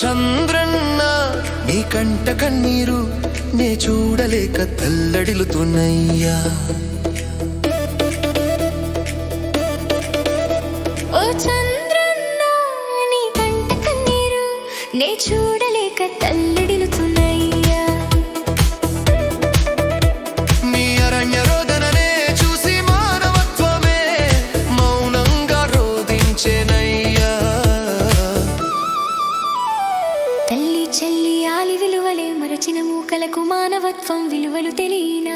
చంద్రన్న నీ కంట కన్నీరు నే చూడలేక తల్లడిలుతున్నయ్యా ఓ చంద్రన్న నీ కంట కన్నీరు నే చూడలేక తల్లడిల్లుతున్నాయ్యా. మరచిన మూకలకు మానవత్వం విలువలు తెలియనా?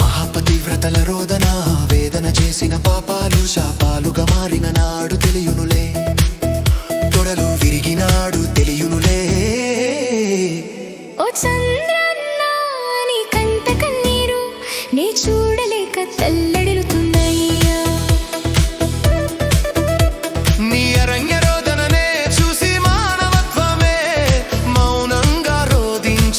మహాపతివ్రతల రోదన వేదన చేసిన పాపాలు శాపాలుగా మారిన నాడు తెలియునులే. తొడలు విరిగినాడు తెలియునులే. ఓ చంద్రన్న నీ కంట కన్నీరు నే చూడలేక తల్లడిల్లుతున్నాయ్యా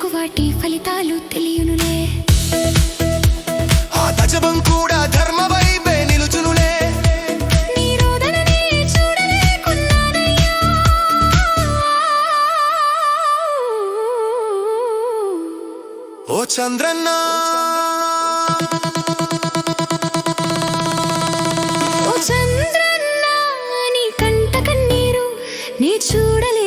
నాకు వాటి ఫలితాలు తెలియనులే? ఆ తజబం కూడా ధర్మవై నిలుచునులే. ఓ చంద్రన్నా. నీ చూడలే